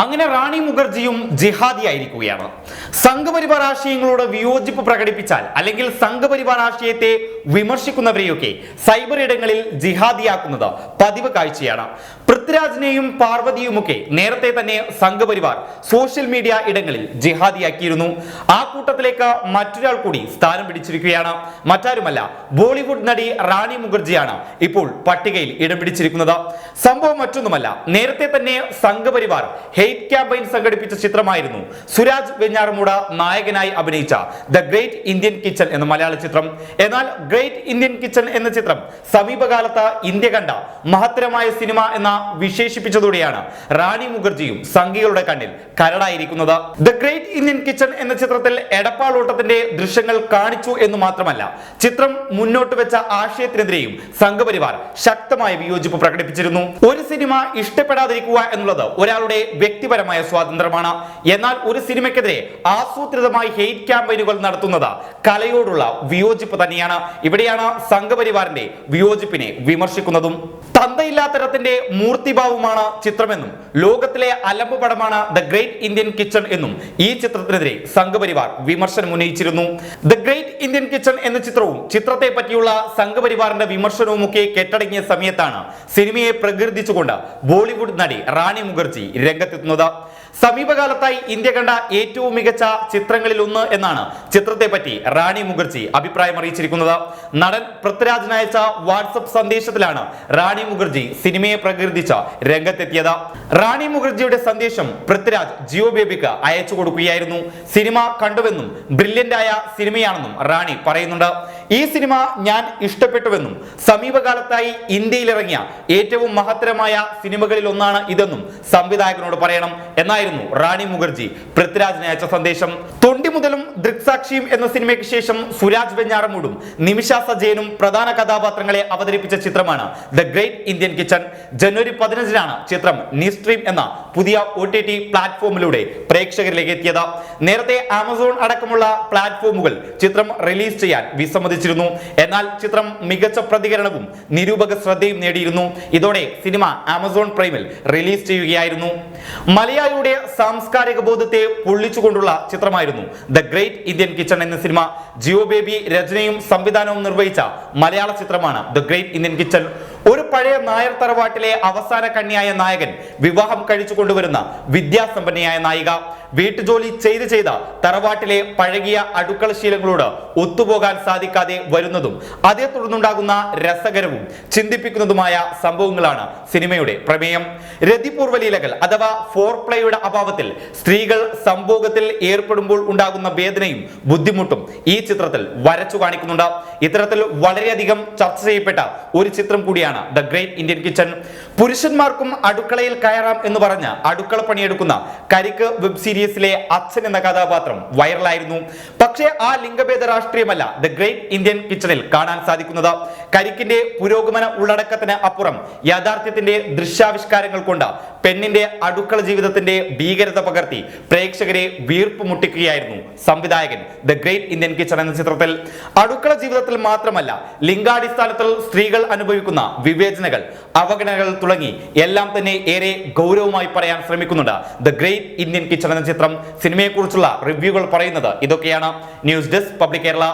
അങ്ങനെ റാണി മുഖർജിയും ജിഹാദിയായിരിക്കുകയാണ്. സംഘപരിവാർ ആശയങ്ങളോട് വിയോജിപ്പ് പ്രകടിപ്പിച്ചാൽ അല്ലെങ്കിൽ സംഘപരിവാർ ആശയത്തെ വിമർശിക്കുന്നവരെയൊക്കെ സൈബർ ഇടങ്ങളിൽ ജിഹാദിയാക്കുന്നത് പതിവ് കാഴ്ചയാണ്. പൃഥ്വിരാജിനെയും പാർവതിയുമൊക്കെ നേരത്തെ തന്നെ സംഘപരിവാർ സോഷ്യൽ മീഡിയ ഇടങ്ങളിൽ ജിഹാദിയാക്കിയിരുന്നു. ആ കൂട്ടത്തിലേക്ക് മറ്റൊരാൾ കൂടി സ്ഥാനം പിടിച്ചിരിക്കുകയാണ്. മറ്റാരുമല്ല ബോളിവുഡ് നടി റാണി മുഖർജിയാണ് ഇപ്പോൾ പട്ടികയിൽ ഇടം പിടിച്ചിരിക്കുന്നത്. സംഭവം മറ്റൊന്നുമല്ല നേരത്തെ തന്നെ സംഘപരിവാർ ഹെയ്റ്റ് ക്യാമ്പയിൻ സംഘടിപ്പിച്ച ചിത്രമായിരുന്നു. സുരാജ് വെഞ്ഞാറമൂട നായകനായി അഭിനയിച്ച ദ ഗ്രേറ്റ് ഇന്ത്യൻ കിച്ചൺ എന്ന മലയാള ചിത്രം. എന്നാൽ ഗ്രേറ്റ് ഇന്ത്യൻ കിച്ചൺ എന്ന ചിത്രം സമീപകാലത്ത് ഇന്ത്യ കണ്ട മഹത്തരമായ സിനിമ എന്ന വിശേഷിപ്പിച്ചതോടെയാണ് റാണി മുഖർജിയും സംഘികളുടെ കണ്ണിൽ കരടായിരിക്കുന്നത്. ദ ഗ്രേറ്റ് ഇന്ത്യൻ കിച്ചൺ എന്ന ചിത്രത്തിൽ എടപ്പാളോട്ടത്തിന്റെ ദൃശ്യങ്ങൾ കാണിച്ചു എന്ന് മാത്രമല്ല ചിത്രം മുന്നോട്ട് വെച്ച ആശയത്തിനെതിരെയും സംഘപരിവാർ ശക്തമായ വിയോജിപ്പ് പ്രകടിപ്പിച്ചിരുന്നു. ഒരു സിനിമ ഇഷ്ടപ്പെടാതിരിക്കുക എന്നുള്ളത് ഒരാളുടെ വ്യക്തിപരമായ സ്വാതന്ത്ര്യമാണ്. എന്നാൽ ഒരു സിനിമയ്ക്കെതിരെ ആസൂത്രിതമായി ഹെയ്റ്റ് ക്യാമ്പയിനുകൾ നടത്തുന്നത് കലയോടുള്ള വിയോജിപ്പ് തന്നെയാണ്. ഇവിടെയാണ് സംഘപരിവാറിന്റെ വിയോജിപ്പിനെ വിമർശിക്കുന്നതും. തന്തയില്ലാത്തരത്തിന്റെ മൂർത്തിഭാവമാണ് ചിത്രമെന്നും ലോകത്തിലെ അലമ്പ് പടമാണ് ദ ഗ്രേറ്റ് ഇന്ത്യൻ കിച്ചൺ എന്നും ഈ ചിത്രത്തിനെതിരെ സംഘപരിവാർ വിമർശനം ഉന്നയിച്ചിരുന്നു. ദ ഗ്രേറ്റ് ഇന്ത്യൻ കിച്ചൺ എന്ന ചിത്രവും ചിത്രത്തെ പറ്റിയുള്ള സംഘപരിവാറിന്റെ വിമർശനവും ഒക്കെ കെട്ടടങ്ങിയ സമയത്താണ് സിനിമയെ പ്രകീർത്തിച്ചുകൊണ്ട് ബോളിവുഡ് നടി റാണി മുഖർജി രംഗത്തെത്തുന്നത്. സമീപകാലത്തായി ഇന്ത്യ കണ്ട ഏറ്റവും മികച്ച ചിത്രങ്ങളിൽ ഒന്ന് എന്നാണ് ചിത്രത്തെ പറ്റി റാണി മുഖർജി അഭിപ്രായം അറിയിച്ചിരിക്കുന്നത്. നടൻ പൃഥ്വിരാജിന് അയച്ച വാട്സപ്പ് സന്ദേശത്തിലാണ് റാണി മുഖർജി സിനിമയെ പ്രകീർത്തിച്ച രംഗത്തെത്തിയത്. റാണി മുഖർജിയുടെ സന്ദേശം പൃഥ്വിരാജ് ജിയോ ബേബിക്ക് അയച്ചു കൊടുക്കുകയായിരുന്നു. സിനിമ കണ്ടുവെന്നും ബ്രില്യന്റ് ആയ സിനിമയാണെന്നും റാണി പറയുന്നുണ്ട്. ഈ സിനിമ ഞാൻ ഇഷ്ടപ്പെട്ടുവെന്നും സമീപകാലത്തായി ഇന്ത്യയിൽ ഇറങ്ങിയ ഏറ്റവും മഹത്തരമായ സിനിമകളിൽ ഒന്നാണ് ഇതെന്നും സംവിധായകനോട് പറയണം എന്നായിരുന്നു റാണി മുഖർജി പൃഥ്വിരാജിന് അയച്ച സന്ദേശം. തൊണ്ടി മുതലും ദൃക്സാക്ഷിയും എന്ന സിനിമയ്ക്ക് ശേഷം സുരാജ് വെഞ്ഞാറമൂടും നിമിഷ സജയനും പ്രധാന കഥാപാത്രങ്ങളെ അവതരിപ്പിച്ച ചിത്രമാണ് ദ ഗ്രേറ്റ് ഇന്ത്യൻ കിച്ചൺ. ജനുവരി പതിനഞ്ചിനാണ് ചിത്രം നിസ്ട്രീം എന്ന പുതിയ ഒ ടി ടി പ്ലാറ്റ്ഫോമിലൂടെ പ്രേക്ഷകരിലേക്ക് എത്തിയത്. നേരത്തെ ആമസോൺ അടക്കമുള്ള പ്ലാറ്റ്ഫോമുകൾ ചിത്രം റിലീസ് ചെയ്യാൻ വിസമ്മതിച്ചിരുന്നു. എന്നാൽ ചിത്രം മികച്ച പ്രതികരണവും നിരൂപക ശ്രദ്ധയും നേടിയിരുന്നു. ഇതോടെ സിനിമ ആമസോൺ പ്രൈമിൽ റിലീസ് ചെയ്യുകയായിരുന്നു. മലയാളിയുടെ സാംസ്കാരിക ബോധത്തെ പൊള്ളിച്ചുകൊണ്ടുള്ള ചിത്രമായിരുന്നു ദ ഗ്രേറ്റ് ഇന്ത്യൻ കിച്ചൺ എന്ന സിനിമ ജിയോ ബേബി രചനയും സംവിധാനവും നിർവഹിച്ച മലയാള ചിത്രമാണ് ദ ഗ്രേറ്റ് ഇന്ത്യൻ കിച്ചൺ. ഒരു പഴയ നായർ തറവാട്ടിലെ അവസാന കണ്ണിയായ നായകൻ വിവാഹം കഴിച്ചു കൊണ്ടുവരുന്ന വിദ്യാസമ്പന്നയായ നായിക. വീട്ടുജോലി ചെയ്ത് ചെയ്ത തറവാട്ടിലെ പഴകിയ അടുക്കള ശീലങ്ങളോട് ഒത്തുപോകാൻ സാധിക്കാതെ വരുന്നതും അതേ തുടർന്നുണ്ടാകുന്ന രസകരവും ചിന്തിപ്പിക്കുന്നതുമായ സംഭവങ്ങളാണ് സിനിമയുടെ പ്രമേയം. രതിപൂർവ ലീലകൾ അഥവാ ഫോർ പ്ലേയുടെ അഭാവത്തിൽ സ്ത്രീകൾ സംഭോഗത്തിൽ ഏർപ്പെടുമ്പോൾ ഉണ്ടാകുന്ന വേദനയും ബുദ്ധിമുട്ടും ഈ ചിത്രത്തിൽ വരച്ചു കാണിക്കുന്നുണ്ട്. ഇത്തരത്തിൽ വളരെയധികം ചർച്ച ചെയ്യപ്പെട്ട ഒരു ചിത്രം കൂടിയാണ് ദ ഗ്രേറ്റ് ഇന്ത്യൻ കിച്ചൺ. പുരുഷന്മാർക്കും അടുക്കളയിൽ കയറാം എന്ന് പറഞ്ഞ് അടുക്കള പണിയെടുക്കുന്ന കരിക്ക് വെബ് സീരീസിലെ അച്ഛൻ എന്ന കഥാപാത്രം വൈറലായിരുന്നു. പക്ഷേ ആ ലിംഗഭേദ രാഷ്ട്രീയമല്ല ദ ഗ്രേറ്റ് ഇന്ത്യൻ കിച്ചണിൽ കാണാൻ സാധിക്കുന്നത്. കരിക്കിന്റെ പുരോഗമന ഉള്ളടക്കത്തിന് അപ്പുറം യാഥാർത്ഥ്യത്തിന്റെ ദൃശ്യാവിഷ്കാരങ്ങൾ കൊണ്ട് പെണ്ണിന്റെ അടുക്കള ജീവിതത്തിന്റെ ഭീകരത പകർത്തി പ്രേക്ഷകരെ വീർപ്പ് മുട്ടിക്കുകയായിരുന്നു സംവിധായകൻ ദ ഗ്രേറ്റ് ഇന്ത്യൻ കിച്ചൺ എന്ന ചിത്രത്തിൽ. അടുക്കള ജീവിതത്തിൽ മാത്രമല്ല ലിംഗാടിസ്ഥാനത്തിൽ സ്ത്രീകൾ അനുഭവിക്കുന്ന വിവേചനകൾ അവഗണനകൾ തുടങ്ങി എല്ലാം തന്നെ ഏറെ ഗൗരവമായി പറയാൻ ശ്രമിക്കുന്നുണ്ട് ദ ഗ്രേറ്റ് ഇന്ത്യൻ കിച്ചൺ എന്ന ചിത്രം സിനിമയെക്കുറിച്ചുള്ള റിവ്യൂകൾ പറയുന്നത്. ഇതൊക്കെയാണ് ന്യൂസ് ഡെസ്ക് പബ്ലിക് കേരള.